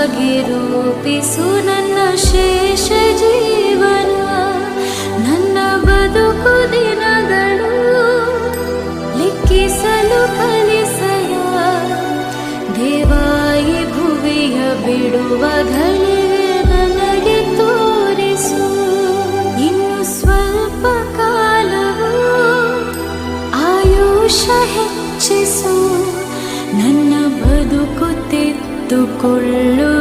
ರೂಪಿಸು ನನ್ನ ಶೇಷ ಜೀವನ, ನನ್ನ ಬದುಕು ದಿನಗಳು ಲಿಕ್ಕಿಸಲು ಕಲಿಸಯ ದೇವಾಯಿ ಭುವಿಯ ಬಿಡುವ ಘಳಿಗೆ ನನಗೆ ತೋರಿಸು. ಇನ್ನು ಸ್ವಲ್ಪ ಕಾಲವು ಆಯುಷ tu color.